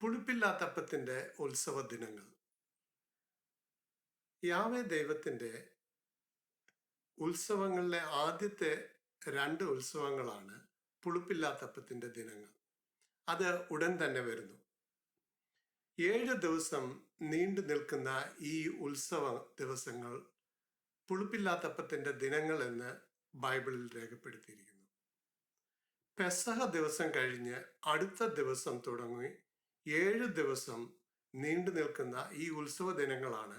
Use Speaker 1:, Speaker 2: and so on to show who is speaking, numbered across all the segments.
Speaker 1: പുളിപ്പില്ലാത്തപ്പത്തിന്റെ ഉത്സവ ദിനങ്ങൾ യാവേ ദൈവത്തിന്റെ ഉത്സവങ്ങളിലെ ആദ്യത്തെ രണ്ട് ഉത്സവങ്ങളാണ് പുളിപ്പില്ലാത്തപ്പത്തിന്റെ ദിനങ്ങൾ. അത് ഉടൻ തന്നെ വരുന്നു. ഏഴ് ദിവസം നീണ്ടു നിൽക്കുന്ന ഈ ഉത്സവ ദിവസങ്ങൾ പുളിപ്പില്ലാത്തപ്പത്തിന്റെ ദിനങ്ങൾ എന്ന് ബൈബിളിൽ രേഖപ്പെടുത്തിയിരിക്കുന്നു. പെസഹ ദിവസം കഴിഞ്ഞ് അടുത്ത ദിവസം തുടങ്ങി ഏഴ് ദിവസം നീണ്ടു നിൽക്കുന്ന ഈ ഉത്സവ ദിനങ്ങളാണ്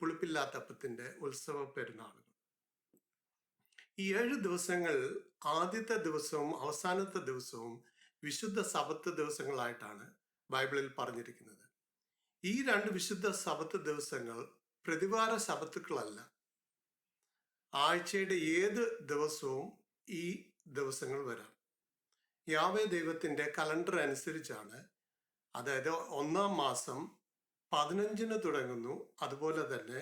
Speaker 1: പുളിപ്പില്ലാത്തപ്പത്തിന്റെ ഉത്സവ പെരുന്നാളുകൾ. ഈ ഏഴ് ദിവസങ്ങൾ ആദ്യത്തെ ദിവസവും അവസാനത്തെ ദിവസവും വിശുദ്ധ സബത്ത് ദിവസങ്ങളായിട്ടാണ് ബൈബിളിൽ പറഞ്ഞിരിക്കുന്നത്. ഈ രണ്ട് വിശുദ്ധ സബത്ത് ദിവസങ്ങൾ പ്രതിവാര സബത്തുക്കളല്ല. ആഴ്ചയുടെ ഏത് ദിവസവും ഈ ദിവസങ്ങൾ വരാം. യാവേ ദൈവത്തിന്റെ കലണ്ടർ അനുസരിച്ചാണ്. അതായത് ഒന്നാം മാസം പതിനഞ്ചിന് തുടങ്ങുന്നു. അതുപോലെ തന്നെ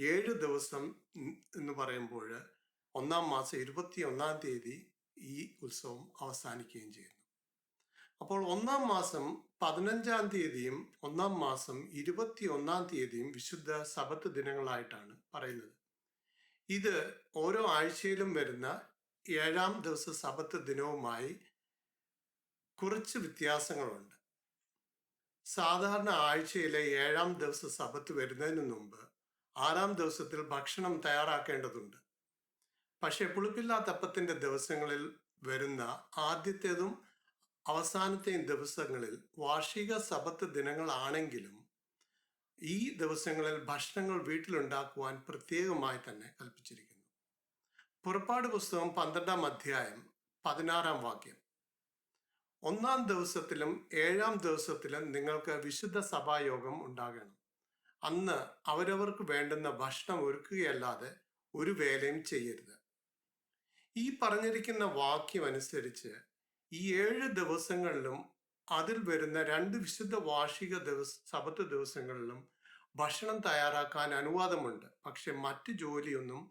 Speaker 1: ഏഴ് ദിവസം എന്ന് പറയുമ്പോൾ ഒന്നാം മാസം ഇരുപത്തി ഒന്നാം തീയതി ഈ ഉത്സവം അവസാനിക്കുകയും ചെയ്യുന്നു. അപ്പോൾ ഒന്നാം മാസം പതിനഞ്ചാം തീയതിയും ഒന്നാം മാസം ഇരുപത്തി ഒന്നാം തീയതിയും വിശുദ്ധ സബത്ത് ദിനങ്ങളായിട്ടാണ് പറയുന്നത്. ഇത് ഓരോ ആഴ്ചയിലും വരുന്ന ഏഴാം ദിവസ സബത്ത് ദിനവുമായി കുറച്ച് വ്യത്യാസങ്ങളുണ്ട്. സാധാരണ ആഴ്ചയിലെ ഏഴാം ദിവസം സഭത്ത് വരുന്നതിന് മുമ്പ് ആറാം ദിവസത്തിൽ ഭക്ഷണം തയ്യാറാക്കേണ്ടതുണ്ട്. പക്ഷേ പുളിപ്പില്ലാത്തപ്പത്തിന്റെ ദിവസങ്ങളിൽ വരുന്ന ആദ്യത്തേതും അവസാനത്തെയും ദിവസങ്ങളിൽ വാർഷിക സബത്ത് ദിനങ്ങളാണെങ്കിലും ഈ ദിവസങ്ങളിൽ ഭക്ഷണങ്ങൾ വീട്ടിലുണ്ടാക്കുവാൻ പ്രത്യേകമായി തന്നെ കൽപ്പിച്ചിരിക്കുന്നു. പുറപ്പാട് പുസ്തകം പന്ത്രണ്ടാം അധ്യായം പതിനാറാം വാക്യം. ഒന്നാം ദിവസത്തിലും ഏഴാം ദിവസത്തിലും നിങ്ങൾക്ക് വിശുദ്ധ സഭായോഗം ഉണ്ടാകണം. അന്ന് അവരവർക്ക് വേണ്ടുന്ന ഭക്ഷണം ഒരുക്കുകയല്ലാതെ ഒരു വേലയും ചെയ്യരുത്. ഈ പറഞ്ഞിരിക്കുന്ന വാക്യം അനുസരിച്ച് ഈ ഏഴ് ദിവസങ്ങളിലും അതിൽ വരുന്ന രണ്ട് വിശുദ്ധ വാർഷിക ദിവസ സബത്ത് ദിവസങ്ങളിലും ഭക്ഷണം തയ്യാറാക്കാൻ അനുവാദമുണ്ട്. പക്ഷെ മറ്റ് ജോലിയൊന്നും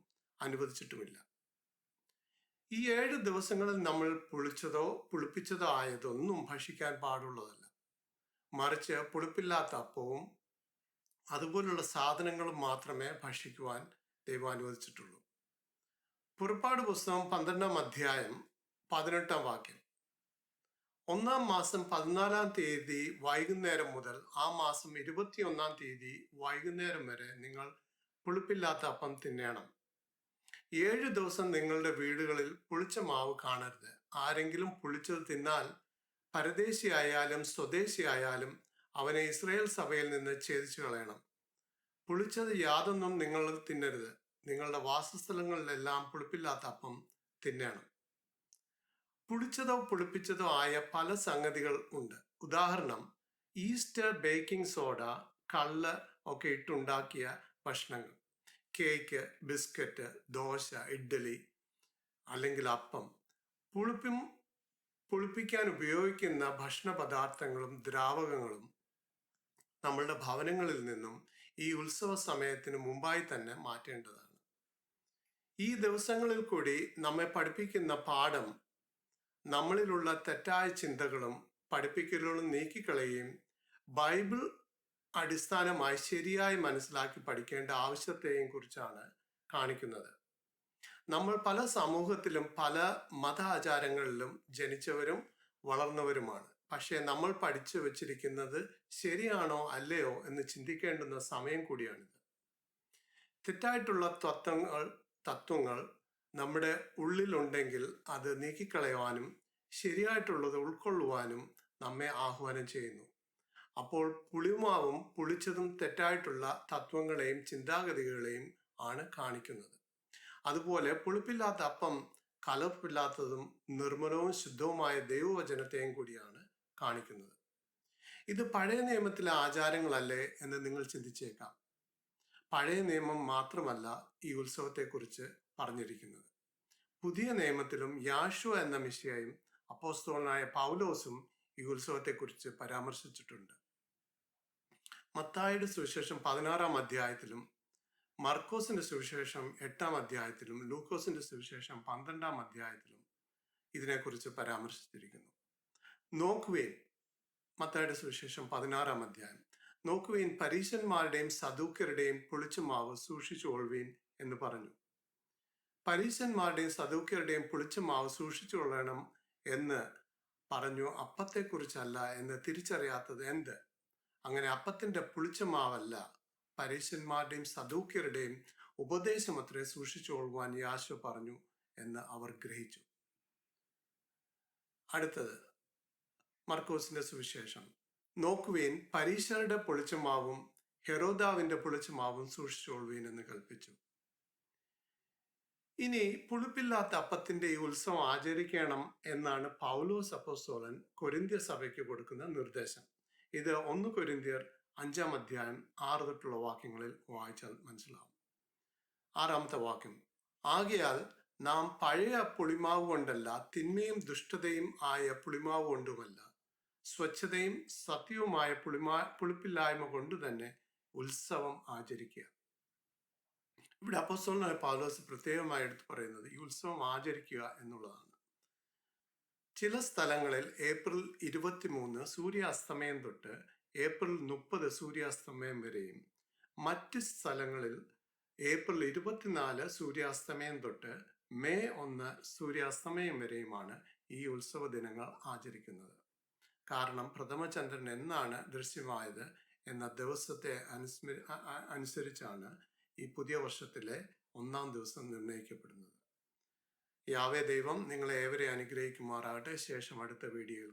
Speaker 1: അനുവദിച്ചിട്ടുമില്ല. ഈ ഏഴ് ദിവസങ്ങളിൽ നമ്മൾ പുളിച്ചതോ പുളിപ്പിച്ചതോ ആയതൊന്നും ഭക്ഷിക്കാൻ പാടുള്ളതല്ല. മറിച്ച് പുളിപ്പില്ലാത്ത അപ്പവും അതുപോലുള്ള സാധനങ്ങളും മാത്രമേ ഭക്ഷിക്കുവാൻ ദൈവം അനുവദിച്ചിട്ടുള്ളൂ. പുറപ്പാട് പുസ്തകം പന്ത്രണ്ടാം അധ്യായം പതിനെട്ടാം വാക്യം. ഒന്നാം മാസം പതിനാലാം തീയതി വൈകുന്നേരം മുതൽ ആ മാസം ഇരുപത്തിയൊന്നാം തീയതി വൈകുന്നേരം വരെ നിങ്ങൾ പുളിപ്പില്ലാത്ത അപ്പം തിന്നണം. ഏഴ് ദിവസം നിങ്ങളുടെ വീടുകളിൽ പുളിച്ച മാവ് കാണരുത്. ആരെങ്കിലും പുളിച്ചത് തിന്നാൽ പരദേശിയായാലും സ്വദേശിയായാലും അവനെ ഇസ്രയേൽ സഭയിൽ നിന്ന് ഛേദിച്ചു കളയണം. പുളിച്ചത് യാതൊന്നും നിങ്ങൾ തിന്നരുത്. നിങ്ങളുടെ വാസസ്ഥലങ്ങളിലെല്ലാം പുളിപ്പില്ലാത്ത അപ്പം തിന്നണം. പുളിച്ചതോ പുളിപ്പിച്ചതോ ആയ പല സംഗതികൾ ഉണ്ട്. ഉദാഹരണം ഈസ്റ്റർ ബേക്കിംഗ് സോഡ കള്ള് ഒക്കെ ഇട്ടുണ്ടാക്കിയ ഭക്ഷണങ്ങൾ. കേക്ക് ബിസ്ക്കറ്റ് ദോശ ഇഡ്ഡലി അല്ലെങ്കിൽ അപ്പം. പുളിപ്പും പുളിപ്പിക്കാൻ ഉപയോഗിക്കുന്ന ഭക്ഷണ പദാർത്ഥങ്ങളും ദ്രാവകങ്ങളും നമ്മളുടെ ഭവനങ്ങളിൽ നിന്നും ഈ ഉത്സവ സമയത്തിന് മുമ്പായി തന്നെ മാറ്റേണ്ടതാണ്. ഈ ദിവസങ്ങളിൽ കൂടി നമ്മെ പഠിപ്പിക്കുന്ന പാഠം നമ്മളിലുള്ള തെറ്റായ ചിന്തകളും പഠിപ്പിക്കലുകളും നീക്കിക്കളയുകയും ബൈബിൾ അടിസ്ഥാനമായി ശരിയായി മനസ്സിലാക്കി പഠിക്കേണ്ട ആവശ്യത്തെയും കുറിച്ചാണ് കാണിക്കുന്നത്. നമ്മൾ പല സമൂഹത്തിലും പല മത ആചാരങ്ങളിലും ജനിച്ചവരും വളർന്നവരുമാണ്. പക്ഷേ നമ്മൾ പഠിച്ചു വച്ചിരിക്കുന്നത് ശരിയാണോ അല്ലയോ എന്ന് ചിന്തിക്കേണ്ടുന്ന സമയം കൂടിയാണിത്. തെറ്റായിട്ടുള്ള തത്വങ്ങൾ തത്വങ്ങൾ നമ്മുടെ ഉള്ളിലുണ്ടെങ്കിൽ അത് നീക്കിക്കളയുവാനും ശരിയായിട്ടുള്ളത് ഉൾക്കൊള്ളുവാനും നമ്മെ ആഹ്വാനം ചെയ്യുന്നു. അപ്പോൾ പുളിമാവും പുളിച്ചതും തെറ്റായിട്ടുള്ള തത്വങ്ങളെയും ചിന്താഗതികളെയും ആണ് കാണിക്കുന്നത്. അതുപോലെ പുളിപ്പില്ലാത്ത അപ്പം കലർപ്പില്ലാത്തതും നിർമ്മലവും ശുദ്ധവുമായ ദൈവവചനത്തെയും കൂടിയാണ് കാണിക്കുന്നത്. ഇത് പഴയ നിയമത്തിലെ ആചാരങ്ങളല്ലേ എന്ന് നിങ്ങൾ ചിന്തിച്ചേക്കാം. പഴയ നിയമം മാത്രമല്ല ഈ ഉത്സവത്തെക്കുറിച്ച് പറഞ്ഞിരിക്കുന്നത്. പുതിയ നിയമത്തിലും യാഷു എന്ന മിശയായും അപ്പോസ്തോളനായ പൗലോസും ഈ ഉത്സവത്തെക്കുറിച്ച് പരാമർശിച്ചിട്ടുണ്ട്. മത്തായുടെ സുവിശേഷം പതിനാറാം അധ്യായത്തിലും മർക്കോസിന്റെ സുവിശേഷം എട്ടാം അധ്യായത്തിലും ലൂക്കോസിന്റെ സുവിശേഷം പന്ത്രണ്ടാം അധ്യായത്തിലും ഇതിനെക്കുറിച്ച് പരാമർശിച്ചിരിക്കുന്നു. നോക്കുവേൻ മത്തായുടെ സുവിശേഷം പതിനാറാം അധ്യായം. നോക്കുവേൻ പരീശന്മാരുടെയും സദൂക്കരുടെയും പുളിച്ച മാവ് സൂക്ഷിച്ചു കൊള്ളുവീൻ എന്ന് പറഞ്ഞു. പരീശന്മാരുടെയും സദൂക്കരുടെയും പുളിച്ച മാവ് സൂക്ഷിച്ചു കൊള്ളണം എന്ന് പറഞ്ഞു അപ്പത്തെക്കുറിച്ചല്ല എന്ന് തിരിച്ചറിയാത്തത് എന്ത്? അങ്ങനെ അപ്പത്തിന്റെ പുളിച്ച മാവല്ല പരീശന്മാരുടെയും സദൂക്യരുടെയും ഉപദേശമത്രേ സൂക്ഷിച്ചുകൊള്ളുവാൻ യാശോ പറഞ്ഞു എന്ന് അവർ ഗ്രഹിച്ചു. അടുത്തത് മർക്കോസിന്റെ സുവിശേഷം. നോക്കുവീൻ പരീശരുടെ പൊളിച്ചമാവും ഹെറോദാവിന്റെ പൊളിച്ചമാവും സൂക്ഷിച്ചുകൊള്ളുവീൻ എന്ന് കൽപ്പിച്ചു. ഇനി പുളിപ്പില്ലാത്ത അപ്പത്തിന്റെ ഈ ഉത്സവം ആചരിക്കണം എന്നാണ് പൗലോസ് അപ്പോസ്തോലൻ കൊരിന്ത്യ സഭയ്ക്ക് കൊടുക്കുന്ന നിർദ്ദേശം. ഇത് ഒന്ന് കൊരിന്തിയർ അഞ്ചാം അധ്യായം ആറ് തൊട്ടുള്ള വാക്യങ്ങളിൽ വായിച്ചാൽ മനസ്സിലാവും. ആറാമത്തെ വാക്യം. ആകയാൽ നാം പഴയ പുളിമാവ് കൊണ്ടല്ല തിന്മയും ദുഷ്ടതയും ആയ പുളിമാവ് കൊണ്ടുമല്ല. സ്വച്ഛതയും സത്യവുമായ പുളിമാ പുളിപ്പില്ലായ്മ കൊണ്ട് തന്നെ ഉത്സവം ആചരിക്കുക. ഇവിടെ അപ്പോസ്തലനായ പാലോസ് പ്രത്യേകമായി എടുത്തു പറയുന്നത് ഈ ഉത്സവം ആചരിക്കുക എന്നുള്ളതാണ്. ചില സ്ഥലങ്ങളിൽ ഏപ്രിൽ ഇരുപത്തിമൂന്ന് സൂര്യാസ്തമയം തൊട്ട് ഏപ്രിൽ മുപ്പത് സൂര്യാസ്തമയം വരെയും മറ്റ് സ്ഥലങ്ങളിൽ ഏപ്രിൽ ഇരുപത്തിനാല് സൂര്യാസ്തമയം തൊട്ട് മെയ് ഒന്ന് സൂര്യാസ്തമയം വരെയുമാണ് ഈ ഉത്സവ ദിനങ്ങൾ ആചരിക്കുന്നത്. കാരണം പ്രഥമചന്ദ്രൻ എന്നാണ് ദൃശ്യമായത് എന്ന ദിവസത്തെ അനുസ്മരി അനുസരിച്ചാണ് ഈ പുതിയ വർഷത്തിലെ ഒന്നാം ദിവസം നിർണയിക്കപ്പെടുന്നത്. യാവേ ദൈവം നിങ്ങളെ ഏവരെ അനുഗ്രഹിക്കുമാറാകട്ടെ. ശേഷം അടുത്ത വീഡിയോയിൽ